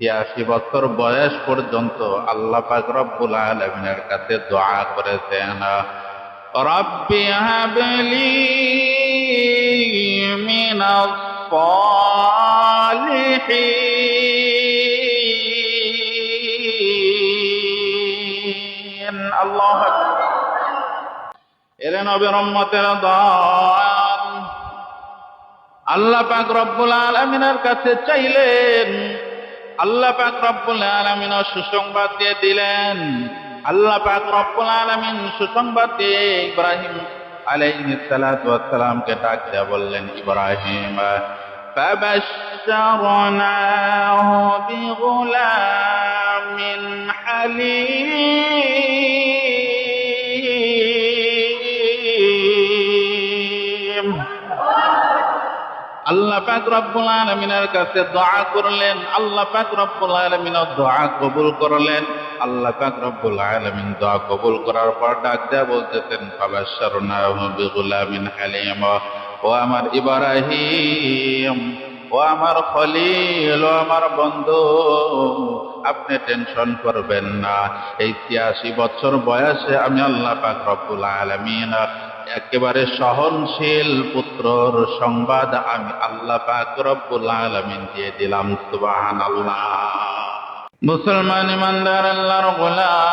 ছিয়াশি বছর বয়স পর্যন্ত আল্লাহ পাক রব্বুল আলমিনের কাছে দোয়া করেছেন, রব্বি হাবলি মিনাস সালিহিন। আল্লাহ এর নবী রহমতের দান আল্লাহ পাক রব্বুল আলমিনের কাছে চাইলেন আল্লাহ পাক রব্বুল আলমিন সুসংবাদ দিয়ে দিলেন আল্লাহ পাক রব্বুল আলমিন সুসংবাদ দিয়ে ইব্রাহিম আলাইহিস সালাতু ওয়াস সালামকে ডাক দিয়ে বললেন ইব্রাহিম فبشرناه بغلام حليم আল্লাহ পাক রব্বুল আলামিনের কাছে দোয়া করলেন। আল্লাহ পাক রব্বুল আলামিন দোয়া কবুল করলেন। আল্লাহ পাক রব্বুল আলামিন দোয়া কবুল করার পর ডাক দেয়া বলতেছেন, ফাবাশশারনাহু বিগুলামিন হালিম। ও আমার ইব্রাহিম, ও আমার খলিল, ও আমার বন্ধু, আপনি টেনশন করবেন না। এই ছিয়াশি বছর বয়সে আমি আল্লাহ পাক রব্বুল আলামিন একেবারে সহনশীল পুত্রর সংবাদ আমি আল্লাহ পাক রব্বুল আলামিন দিয়ে দিলাম, সুবহানাল্লাহ। মুসলমান ইমানদার, আল্লাহর গোলাম।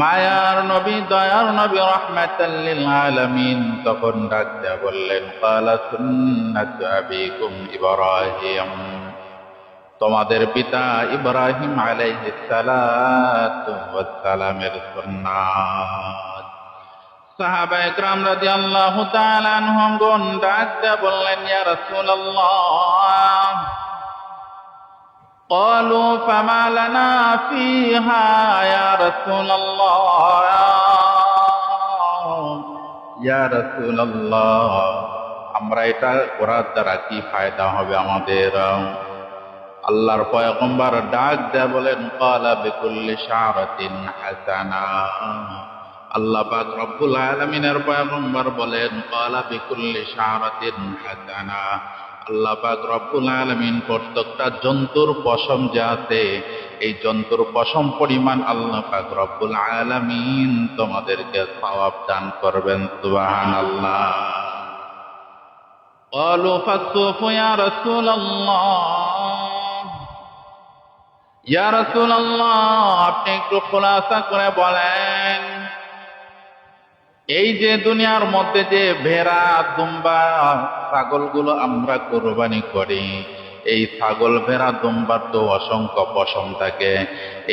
মায়ার নবী, দয়ার নবী রহমাতাল্লিল আলামিন তখন ডাক বললেন কালা সুন্নাতু আবিকুম ইব্রাহিম। তোমাদের পিতা ইব্রাহিম আলাইহিস সালাতু ওয়াস সালামের সুন্নাত সাহাবা একরাম রাদিয়াল্লাহু তাআলা আনহুম গণ ডাক দেয়া বললেন ইয়া রাসূলুল্লাহ قالوا فما لنا فيها يا رسول الله يا رسول الله আমরা এটা করার দ্বারা কি ফায়দা হবে আমাদের আল্লাহর পয়গম্বর ডাক দেয়া বলেন কালা বিকুল্লি শারাতিন হাসানা আল্লাহ পাক রব্বুল আলামিনের পয়গম্বর বলেন কালা বিকুল্লি শারাতিন হাসানা আল্লাহ পাক রব্বুল আলামিন প্রত্যেকটা জন্তুর পশম যে আছে এই জন্তুর পশম পরিমাণ আল্লাহ পাক রব্বুল আলামিন তোমাদেরকে সওয়াব দান করবেন সুবহানাল্লাহ قالوا فالسوف يا رسول الله ইয়া রাসূলুল্লাহ আপনি একটু খোলাসা করে বলেন। এই যে দুনিয়ার মধ্যে যে ভেড়া, দুম্বা, ছাগলগুলো আমরা কোরবানি করি, এই ছাগল ভেড়া, দুম্বার তো অসংখ্য পশম থাকে,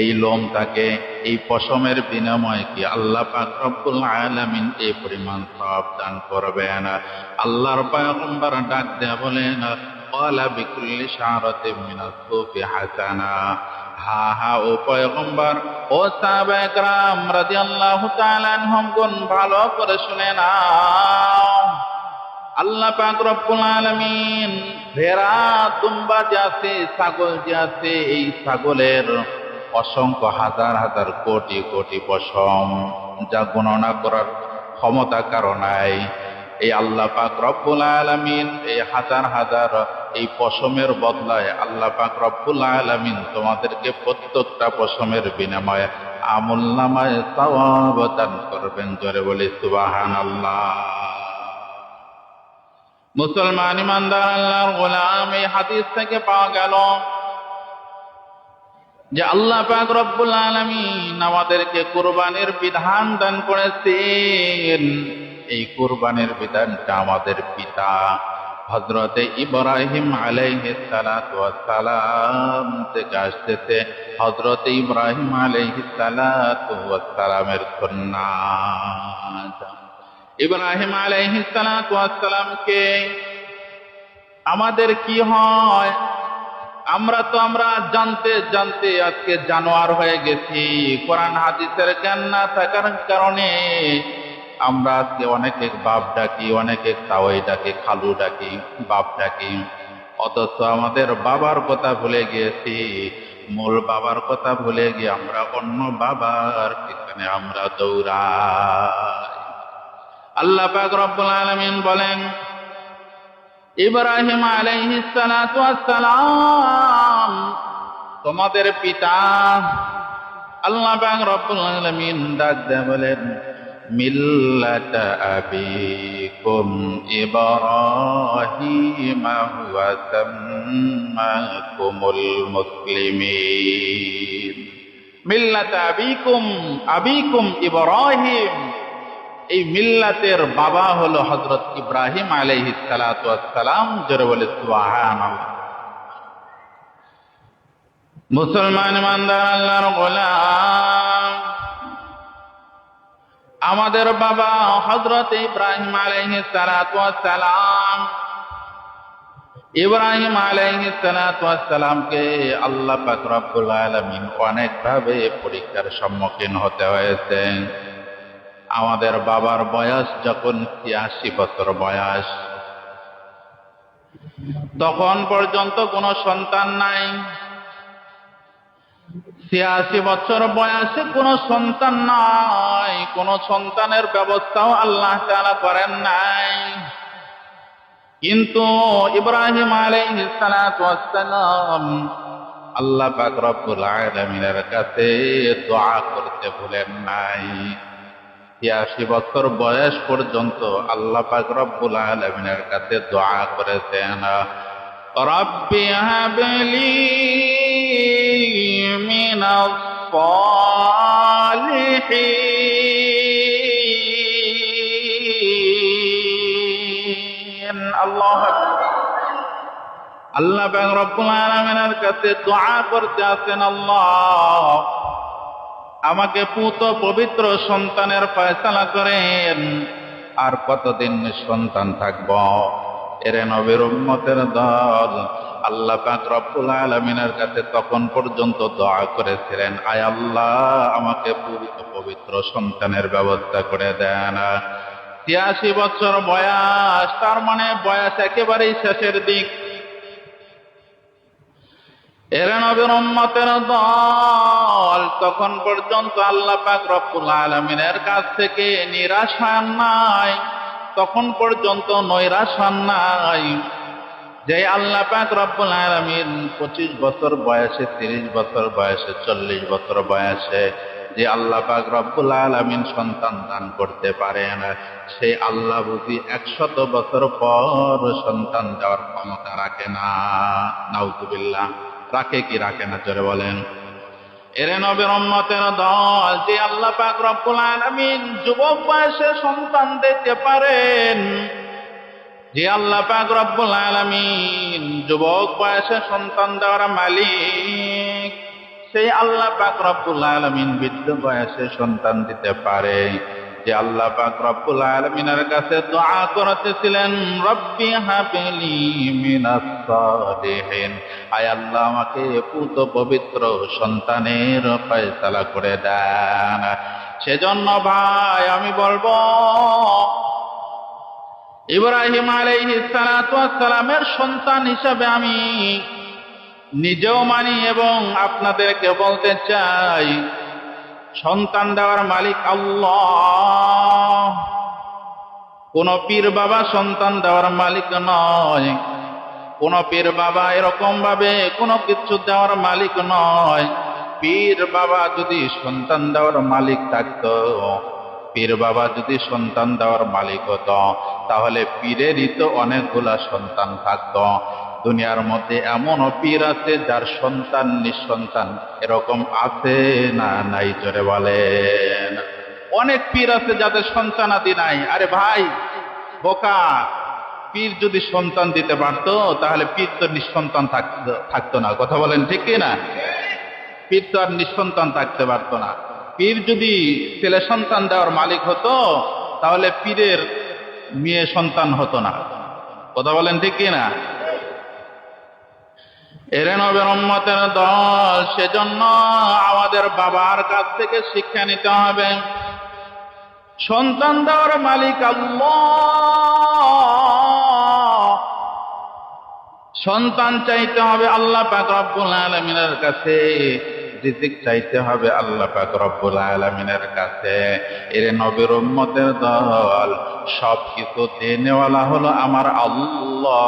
এই লোম থাকে, এই পশমের বিনিময়ে কি আল্লাহ পাক রব্বুল এই পরিমাণ সওয়াব দান করবেন? আল্লাহর পয়গম্বর ডাক দেয়া বলেন বিকুল্লি শারাতিন মিনাস সুফি হাসানা হা হা ও পয়গম্বর, ও সাহাবা একরাম রাদিয়াল্লাহু তাআলা আনহুম গুন ভালো করে শুনে নাও। আল্লাহ পাক রব্বুল আলামিন, ভেড়া তুম্বা যে ছাগল যে এই ছাগলের অসংখ্য হাজার হাজার কোটি কোটি পশম যা গণনা করার ক্ষমতা কারও নাই। এই আল্লাহ পাক রব্বুল আলামিন এই হাজার হাজার এই পশমের বদলায় আল্লাহ পাক রব্বুল আলামিন তোমাদেরকে প্রত্যেকটা পশমের বিনিময়ে আমল নামায় দান করবেন জোরে বলে সুবহানাল্লাহ। মুসলমান ইমানদার আল্লাহর গোলাম, এই হাদিস থেকে পাওয়া গেল যে আল্লাহ পাক রব্বুল আলামিন আমাদেরকে কুরবানির বিধান দান করেছেন। এই কুরবানির বিধানটা আমাদের পিতা হজরতে ইব্রাহিম আলাইহিস সালাতু ওয়াস সালাম থেকে আসতেছে হজরতে ইব্রাহিম আলাইহিস সালাতু ওয়াস সালামের সুন্নাত ইব্রাহিম আলাইহিস সালামকে আমাদের কি হয়? আমরা তো আমরা জানতে জানতে আজকে জানোয়ার হয়ে গেছি। কোরআন হাদিসের জ্ঞান না থাকার কারণে আমরা অনেকে বাপ ডাকি অনেকে তাওয়াই ডাকি, খালু ডাকি, বাপ ডাকি। অথচ আমাদের বাবার কথা ভুলে গিয়েছি। মূল বাবার কথা ভুলে গিয়ে আমরা অন্য বাবার পিছনে আমরা দৌড়াই। আল্লাহ পাক রব্বুল আলামিন বলেন, ইব্রাহিম আলাইহিস সালাম, তোমাদের পিতা আল্লাহ পাক রব্বুল আলামিন ডাক দেয়া বলেন আবিকুম ইব্রাহিম হুয়া সাম্মাকুমুল মুসলিমিন মিল্লাতা আবিকুম আবিকুম ইব্রাহিম এই মিল্লাতের বাবা হলো হজরত ইব্রাহিম সালাতু সালাম, জোরে বলে মুসলমান ইমানদার, আল্লাহর গোলাম। আমাদের বাবা হজরত ইব্রাহিম সালাতু সালাম ইব্রাহিম সালাতু সালামকে আল্লাহ পাক রব্বুল আলামিন অনেক ভাবে পরীক্ষার সম্মুখীন হতে হয়েছে। আমাদের বাবার বয়স যখন ছিয়াশি বছর বয়স, তখন পর্যন্ত কোনো সন্তান নাই। ছিয়াশি বছর বয়সে কোনো সন্তান নাই, কোনো সন্তানের ব্যবস্থাও আল্লাহ তাআলা করেন নাই। কিন্তু ইব্রাহিম ওয়াসসালাম আল্লাহ পাক রব্বুল আলামিনের কাছে দোয়া করতে ভুলেন নাই। ছিয়াশি বছর বয়স পর্যন্ত আল্লাহ পাক রব্বুল আলামিনের কাছে দোয়া করেছেন, রব্বি হাবলি মিনাস সালিহিন আল্লাহ আল্লাহ পাক রব্বুল আলামিনের কাছে দোয়া করতে আছেন, আল্লাহ আমাকে পুত পবিত্র সন্তানের ফয়সালা করেন। আর কতদিন সন্তান থাকব? এরে নবীর উম্মতের দল। আল্লাহ পাক রব্বুল আলামিনের কাছে তখন পর্যন্ত দোয়া করেছিলেন, আয় আল্লাহ, আমাকে পবিত্র সন্তানের ব্যবস্থা করে দেন। ছিয়াশি বছর বয়স, তার মানে বয়স একেবারেই শেষের দিক। দল, তখন পর্যন্ত আল্লাহ পাক রব্বুল আলামিনের কাছ থেকে নিরাশ হন নাই, তখন পর্যন্ত নৈরাশ হন নাই। যে আল্লাহ পাক রব্বুল আলামিন পঁচিশ বছর বয়সে, তিরিশ বছর বয়সে, চল্লিশ বছর বয়সে যে আল্লাহ পাক রব্বুল আলামিন সন্তান দান করতে পারেন সেই আল্লাহ বুঝি একশত বছর পর সন্তান দেওয়ার ক্ষমতা রাখে না। নাউজুবিল্লাহ। রাখে কি রাখে না চলে বলেন। এরে নবীর উম্মতের দল, যে আল্লাহ পাক রব্বুল আলামিন যুবক বয়সে সন্তান দিতে পারেন যে আল্লাহ পাক রব্বুল আলামিন যুবক, বয়সে সন্তান দেওয়ার মালিক, সেই আল্লাহ পাক রব্বুল আলামিন বৃদ্ধ বয়সে সন্তান দিতে পারে। যে আল্লাহ পাক রব্বুল আলামিনের কাছে দোয়া করতেছিলেন, রব্বি হাবিলি মিনাস সালিহিন। আয় আল্লাহ, আমাকে পুত পবিত্র সন্তানের ফয়সালা করে দেন। সেজন্য ভাই, আমি বলব ইব্রাহিম আলাইহিস সালাতু সালামের সন্তান হিসাবে আমি নিজেও মানি এবং আপনাদেরকে বলতে চাই, সন্তান দেওয়ার মালিক আল্লাহ। কোন পীর বাবা সন্তান দেওয়ার মালিক নয়, কোন পীর বাবা এরকম ভাবে কোনো কিছু দেওয়ার মালিক নয়। পীর বাবা যদি সন্তান দেওয়ার মালিক থাকতো পীর বাবা যদি সন্তান দেওয়ার মালিক হতো, তাহলে পীরেরই তো অনেকগুলা সন্তান থাকতো। দুনিয়ার মধ্যে এমনও পীর আছে যার সন্তান নিঃসন্তান এরকম আছে না নাই জোরে বলেন। অনেক পীর আছে যাদের সন্তানাদি নাই। আরে ভাই, বোকা, পীর যদি সন্তান দিতে পারতো, তাহলে পীর তো নিঃসন্তান থাকতো না। কথা বলেন ঠিক না পীর তো আর নিঃসন্তান থাকতে পারতো না। পীর যদি ছেলে সন্তান দেওয়ার মালিক হতো, তাহলে পীরের মেয়ে সন্তান হতো না। কথা বলেন ঠিক কি না? এরে নবের দল, সেজন্য আমাদের বাবার কাছ থেকে শিক্ষা নিতে হবে। সন্তান দেওয়ার মালিক আল্লাহ। সন্তান চাইতে হবে আল্লাহ পাক রব্বুল আলমিনের কাছে। রিজিক চাইতে হবে আল্লাহ পাক রব্বুল আলমিনের কাছে। এর নবীর উম্মতের দল সব কিছু দেনেওয়ালা হলো আমার আল্লাহ।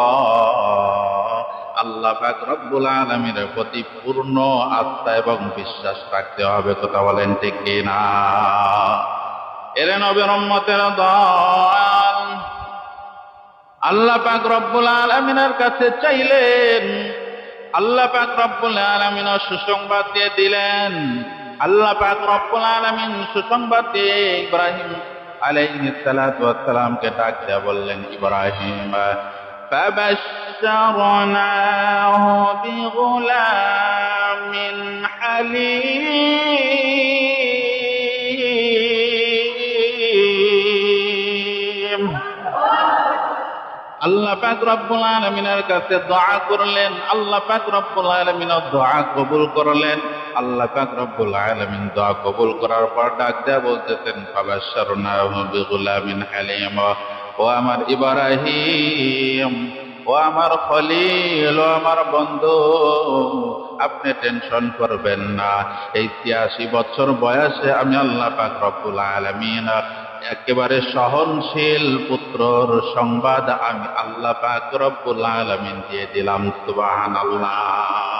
আল্লাহ পাক রব্বুল আলমীর প্রতি পূর্ণ আস্থা এবং বিশ্বাস রাখতে হবে, কথা বলেন ঠিক না এরে নবীর উম্মতের দল, আল্লাহ পাক রব্বুল আলমিনের কাছে চাইলেন আল্লাহ পাক রব্বুল আলমিন সুসংবাদ দিয়ে দিলেন আল্লাহ পাক রব্বুল আলমিন সুসংবাদ দিয়ে ইব্রাহিম আলাইহিস সালাতু ওয়াস সালামকে ডাক দেয়া বললেন ইব্রাহিম فبشرناه بغلام حليم আল্লাহ পাক রব্বুল আলামিনের কাছে দোয়া করলেন, আল্লাহ পাক রব্বুল আলামিন দোয়া কবুল করলেন। আল্লাহ পাক রব্বুল আলামিন দোয়া কবুল করার পর ডাক দেয়া বলতেছেন, ফাবাশশারনাহু বিগুলামিন হালিম। ও আমার ইব্রাহিম, ও আমার খলিল, ও আমার বন্ধু, আপনি টেনশন করবেন না। এই তিয়াশি বছর বয়সে আমি আল্লাহ পাক রব্বুল আলামিন একেবারে সহনশীল পুত্রর সংবাদ আমি আল্লাহ পাক রব্বুল আলামিন দিয়ে দিলাম সুবহানাল্লাহ।